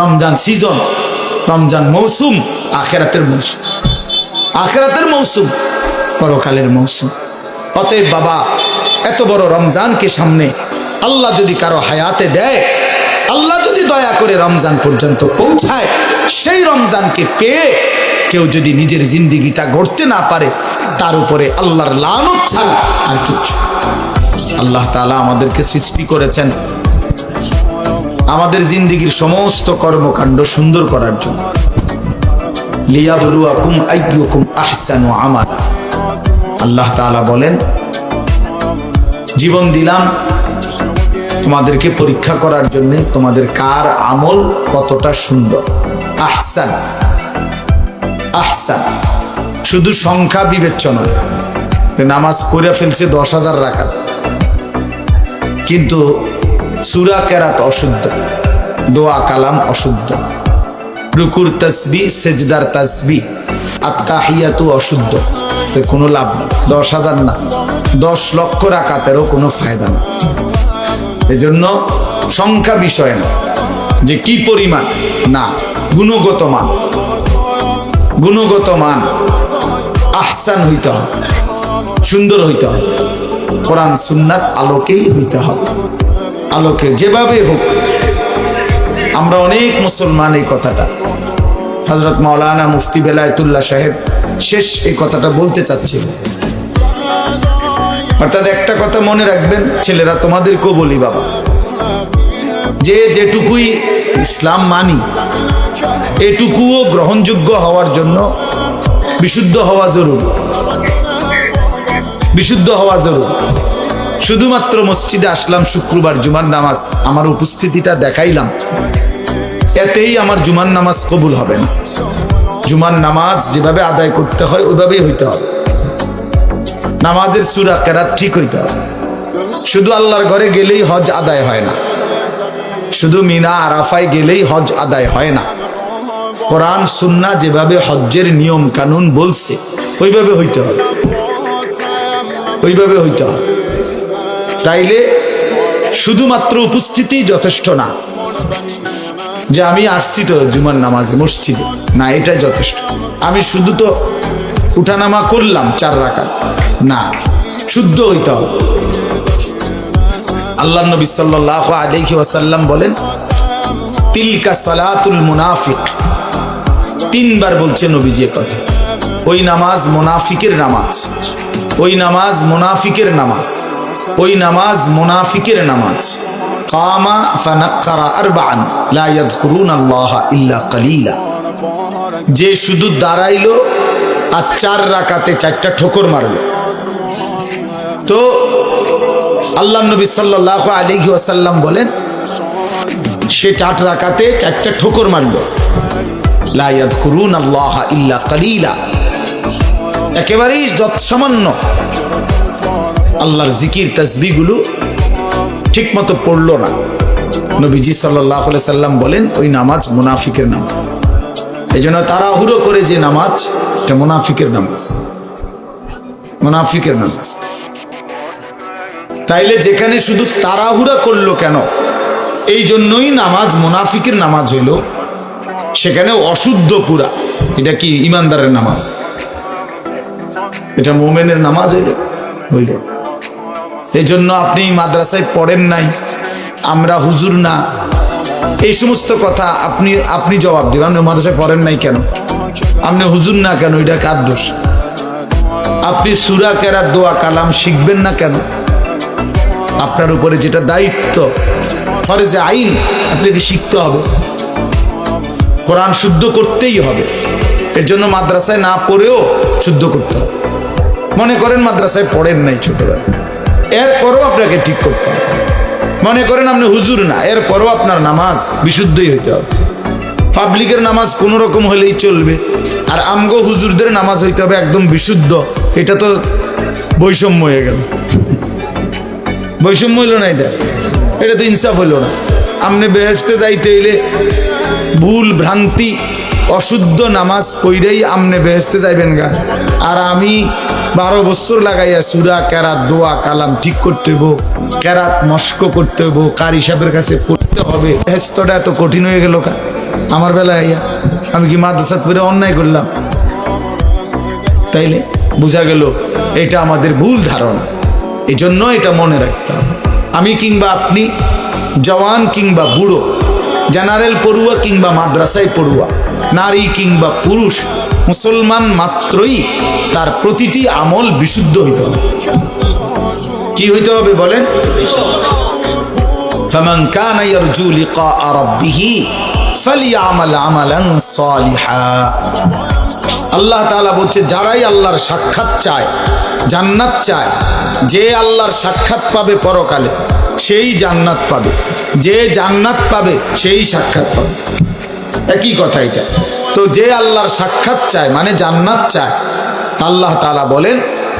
Ramzan season Ramzan মৌসুম, আখেরাতের মৌসুম। আখেরাতের মৌসুম, পরকালের মৌসুম। অতএব বাবা, এত বড় রমজানকে সামনে আল্লাহ যদি কারও হায়াতে দেয়, আল্লাহ যদি দয়া করে রমজান পর্যন্ত পৌঁছায়, সেই রমজানকে পেয়ে কেউ যদি নিজের জিন্দিগিটা গড়তে না পারে, তার উপরে আল্লাহর লানত ছাড়া আর কিছু। আল্লাহ তাআলা আমাদেরকে সৃষ্টি করেছেন আমাদের জিন্দিগির সমস্ত কর্মকাণ্ড সুন্দর করার জন্য। আল্লাহ বলেন, জীবন দিলাম তোমাদেরকে পরীক্ষা করার জন্য তোমাদের কার আমল কতটা সুন্দর। আহসান আহসান। শুধু সংখ্যা বিবেচ্য নয়, নামাজ পড়ে ফেলছে দশ হাজার রাখাত কিন্তু সুরা কেরাত অশুদ্ধ, দোয়া কালাম অশুদ্ধ, রুকুর তসবি, সেজদার তসবি আত্মাহিয়াতু অশুদ্ধ। তো কোনো লাভ নেই, দশ হাজার না, দশ লক্ষ রাকাতেরও কোনো ফায়দা নেই। এজন্য সংখ্যা বিষয় না, যে কি পরিমাণ, না, গুণগত মান গুণগত মান, আহসান হইতে হবে, সুন্দর হইতে হবে। কোরআন, সুন্নাত আলোকেই হইতে হবে। আলোকে যেভাবে হোক, আমরা অনেক মুসলমান এই কথাটা। হজরত মাওলানা মুফতি বেলায়তুল্লাহ সাহেব শেষ এই কথাটা বলতে চাচ্ছিল। অর্থাৎ একটা কথা মনে রাখবেন, ছেলেরা তোমাদেরকেও বলি বাবা, যে যেটুকুই ইসলাম মানি, এটুকুও গ্রহণযোগ্য হওয়ার জন্য বিশুদ্ধ হওয়া জরুরি। বিশুদ্ধ হওয়া জরুরি। শুধুমাত্র মসজিদে আসলাম শুক্রবার জুমার নামাজ। আমার উপস্থিতিটা দেখাইলাম। এতেই আমার জুমার নামাজ কবুল হবে না। জুমার নামাজ যেভাবে আদায় করতে হয়, ওইভাবেই হইতে হবে। নামাজের সুরা কেরাত ঠিক হইতে হবে। শুধু আল্লাহর ঘরে গেলেই হজ আদায় হয় না। শুধু মিনা, আরাফায় গেলেই হজ আদায় হয় না। কোরআন, সুন্না যেভাবে হজ্জের নিয়ম কানুন বলছে, ওইভাবে হইতে হবে। ওইভাবে হইতে হবে। তাইলে শুধুমাত্র উপস্থিতি যথেষ্ট না। যে আমি আসছি তো জুমার নামাজে, মসজিদে। না, এটাই যথেষ্ট। আমি শুধু তো উঠানামা করলাম চার রাকাত। না, শুদ্ধ হইতে হবে। আল্লাহ নবী সাল্লাহ আলাইহি ওয়াসাল্লাম বলেন, তিলকা সালাতুল মুনাফিক। তিনবার বলছে নবীজি কথা। ওই নামাজ মুনাফিকের নামাজ। ওই নামাজ মুনাফিকের নামাজ। ওই নামাজ মুনাফিকের নামাজ। কামা ফানাক্কারা আরবান লা ইয়াযকুরুন আল্লাহ ইল্লা কালিলা। যে শুধু দাঁড়াইলো আর চার রাকাতে চারটা ঠোকর মারলো। তো আল্লাহ নবী সাল্লাহ আলিহি ওয়াসাল্লাম বলেন, সে চার রাকাতে চারটা ঠোকর মারল। লা ইয়াযকুরুন আল্লাহ ইল্লা কালিলা। একেবারেই যত সামান্য আল্লাহর জিকির তসবিগুলো ঠিক মতো পড়ল না। নবীজি সাল্লাহ সাল্লাম বলেন, ওই নামাজ মুনাফিকের নামাজ। এই জন্য তাড়াহুড়ো করে যে নামাজ, এটা মুনাফিকের নামাজ। মুনাফিকের নামাজ। তাইলে যেখানে শুধু তাড়াহুড়া করল কেন? এই জন্যই নামাজ মুনাফিকের নামাজ হইল। সেখানে অশুদ্ধ পুরা। এটা কি ইমানদারের নামাজ? এটা মোমেনের নামাজ হইল। হইল। এই জন্য আপনি মাদ্রাসায় পড়েন নাই। আমরা হুজুর না। এই সমস্ত কথা আপনি আপনি জবাব দিবেন। আপনি মাদ্রাসায় পড়েন নাই কেন? আপনি হুজুর না কেন? এটা কার দোষ? আপনি সুরা, কেরাত, দোয়া, কালাম শিখবেন না কেন? আপনার উপরে যেটা দায়িত্ব, ফরেজে আইন, আপনাকে শিখতে হবে। কোরআন শুদ্ধ করতেই হবে। এর জন্য মাদ্রাসায় না পড়েও শুদ্ধ করতে হবে। মনে করেন মাদ্রাসায় পড়েন নাই ছোটবেলা এরপরও আপনাকে ঠিক করতে হবে। মনে করেন আপনি হুজুর না, এরপরও আপনার নামাজ বিশুদ্ধই হইতে হবে। পাবলিকের নামাজ কোনো রকম হলেই চলবে। আর আমগো হুজুরদের নামাজ হইতে হবে একদম বিশুদ্ধ। এটা তো বৈষম্য হয়ে গেল। বৈষম্য হইল না এটা? এটা তো ইনসাফ হইল না। আপনি বেহেস্তে যাইতে হইলে ভুল, ভ্রান্তি, অশুদ্ধ নামাজ পইরেই আমনে বেহেস্তে যাইবেন গা। আর আমি বারো বছর লাগাইয়া সুরা, কেরাত, দোয়া, কালাম ঠিক করতে হইব। কেরাত মস্ক করতে হইব। কার হিসাবের কাছে পড়তে হবে। বেহেস্তটা এত কঠিন হয়ে গেল কা? আমার বেলায় আইয়া আমি কি মাদ্রাসা পড়ে অন্যায় করলাম? তাইলে বোঝা গেল, এটা আমাদের ভুল ধারণা। এই জন্য এটা মনে রাখতাম আমি কিংবা আপনি, জওয়ান কিংবা বুড়ো, জেনারেল পড়ুয়া কিংবা মাদ্রাসায় পড়ুয়া, নারী কিংবা পুরুষ মুসলমান মাত্রই তার প্রতিটি আমল বিশুদ্ধ হইতে হবে কি হইতে হবে বলেন فمن كان يرجو لقاء ربه فليعمل عملا صالحا আল্লাহ তাআলা বলছে যারাই আল্লাহর সাক্ষাৎ চায় জান্নাত চায় যে আল্লাহর সাক্ষাৎ পাবে পরকালে সেই জান্নাত পাবে যে জান্নাত পাবে সেই সাক্ষাৎ পাবে একই কথা এটা তো যে আল্লাহর সাক্ষাৎ চায় মানে জান্নাত চায়, আল্লাহ তালা বলেন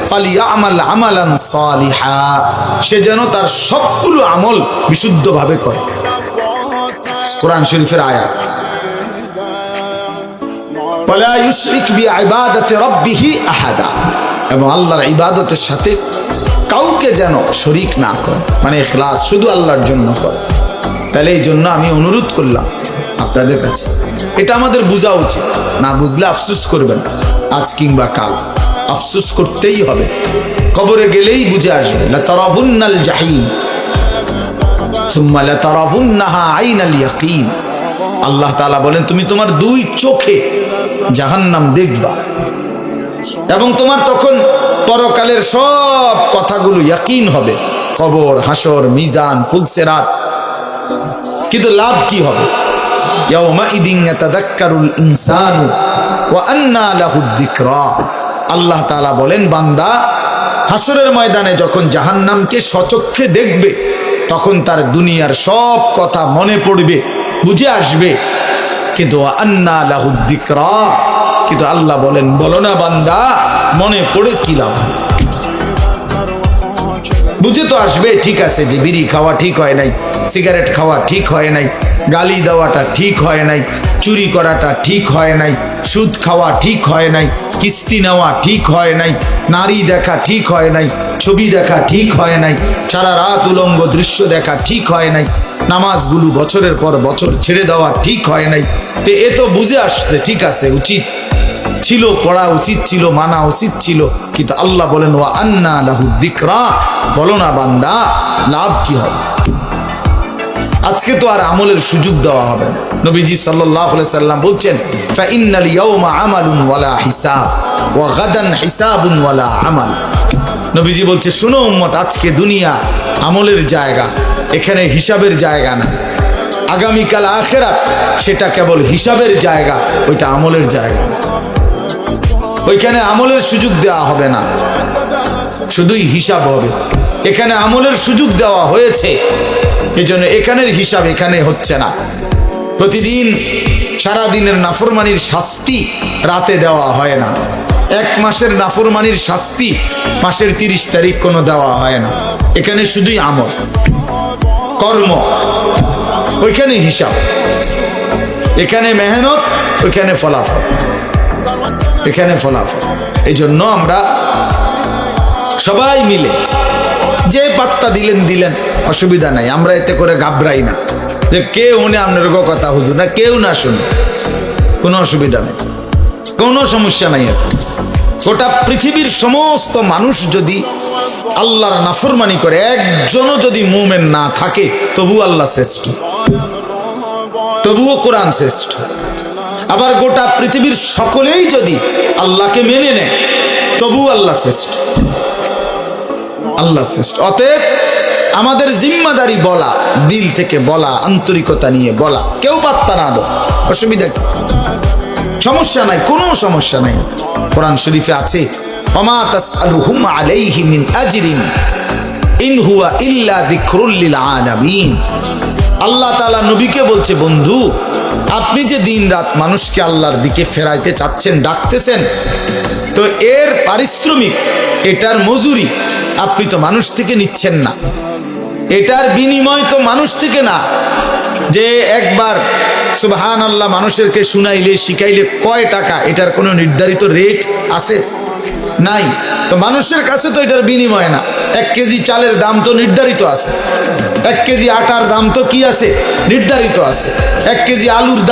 ফালিয়া আমাল আমালান সে যেন তার সবগুলো আমল বিশুদ্ধভাবে করে। কোরআন শরীফের আয়াত। এবং আল্লাহর ইবাদতের সাথে কাউকে যেন শরিক না করে মানে ইখলাস শুধু আল্লাহর জন্য করে। তাহলে এই জন্য আমি অনুরোধ করলাম আপনাদের কাছে। এটা আমাদের বোঝা উচিত। না বুঝলে আফসুস করবেন। আজ কিংবা কাল। আফসুস করতেই হবে। কবরে গেলেই বুঝে আসবে। লাতারাবুন্নাল জাহিম। আল্লাহ বলেন, তুমি তোমার দুই চোখে জাহান্নাম দেখবা। এবং তোমার তখন পরকালের সব কথাগুলো ইয়াকিন হবে। কবর, হাসর, মিজান, ফুলসেরাত। কিন্তু লাভ কি হবে? আল্লাহ বলেন, বান্দা, হাসরের ময়দানে যখন জাহান্নামকে সচক্ষে দেখবে, তখন তার দুনিয়ার সব কথা মনে পড়বে, বুঝে আসবে। কিন্তু আন্না লাহুদ কিন্তু আল্লাহ বলেন, বলো না বান্দা, মনে পড়ে কি লাভ? বুঝে তো আসবে, ঠিক আছে, যে বিড়ি খাওয়া ঠিক হয় নাই, সিগারেট খাওয়া ঠিক হয় নাই গালি দেওয়াটা ঠিক হয় নাই, চুরি করাটা ঠিক হয় নাই, সুদ খাওয়া ঠিক হয় নাই, কিস্তি নেওয়া ঠিক হয় নাই, নারী দেখা ঠিক হয় নাই, ছবি দেখা ঠিক হয় নাই, সারা রাত উলঙ্গ দৃশ্য দেখা ঠিক হয় নাই, নামাজগুলো বছরের পর বছর ছেড়ে দেওয়া ঠিক হয় নাই। তে এ তো বুঝে আসতে ঠিক আছে, উচিত ছিল, পড়া উচিত ছিল, মানা উচিত ছিল, কিন্তু আল্লাহ বলেন, ওয়া আন্না লাহু দিকরা বলো না বান্দা, লাভ কি হবে? আজকে তো আর আমলের সুযোগ দেওয়া হবে না। নবীজি সাল্লাম বলছেন ওয়ালা হিসাব নবীজি বলছে, শুনো উম্মত, আজকে দুনিয়া আমলের জায়গা, এখানে হিসাবের জায়গা না। আগামীকাল আখেরাত সেটা কেবল হিসাবের জায়গা, ওইটা আমলের জায়গা। ওইখানে আমলের সুযোগ দেওয়া হবে না। শুধুই হিসাব হবে। এখানে আমলের সুযোগ দেওয়া হয়েছে। এই জন্য এখানের হিসাব এখানে হচ্ছে না। প্রতিদিন সারা দিনের নাফরমানির শাস্তি রাতে দেওয়া হয় না। এক মাসের নাফরমানির শাস্তি মাসের তিরিশ তারিখ কোনো দেওয়া হয় না। এখানে শুধুই আমল, কর্ম, ওইখানে হিসাব। এখানে মেহনত, ওইখানে ফলাফল। এখানে ফলাফল। এই জন্য আমরা সবাই মিলে যে পাত্তা দিলেন দিলেন। অসুবিধা নাই, আমরা এতে করে ঘাবড়াই না। যে কেউ উনি আপনার কথা হুজুর না, কেউ না শুনে কোনো অসুবিধা নেই। কোনো সমস্যা নাই। গোটা পৃথিবীর সমস্ত মানুষ যদি আল্লাহর নাফরমানি করে, একজনও যদি মুমেন না থাকে তবু আল্লাহ শ্রেষ্ঠ। তবুও কোরআন শ্রেষ্ঠ। আবার গোটা পৃথিবীর সকলেই যদি আল্লাহকে মেনে নেয় তবু আল্লাহ শ্রেষ্ঠ। আল্লাহ শ্রেষ্ঠ। অতএব আমাদের জিম্মাদারি বলা, দিল থেকে বলা, আন্তরিকতা নিয়ে বলা, কেউ পাত্তা না দো অসুবিধা? সমস্যা নাই, কোনো সমস্যা নাই। কোরআন শরীফে আছে আল্লাহ তাআলা নবীকে বলছে, বন্ধু, আপনি যে দিন রাত মানুষকে আল্লাহর দিকে ফেরাইতে চাচ্ছেন, ডাকতেছেন, তো এর পারিশ্রমিক এটার মজুরি আপনি তো মানুষ থেকে নিচ্ছেন না। এটার বিনিময় তো মানুষ থেকে না। যে একবার সুবহান আল্লাহ মানুষেরকে শুনাইলে, শিখাইলে কয় টাকা, এটার কোনো নির্ধারিত রেট আছে? নাই। তো মানুষের কাছে তো এটার বিনিময় না। এক কেজি চালের দাম তো নির্ধারিত আছে। এক কেজি আটার দাম তো কি আছে? নির্ধারিত আছে। এক কেজি আলুর দাম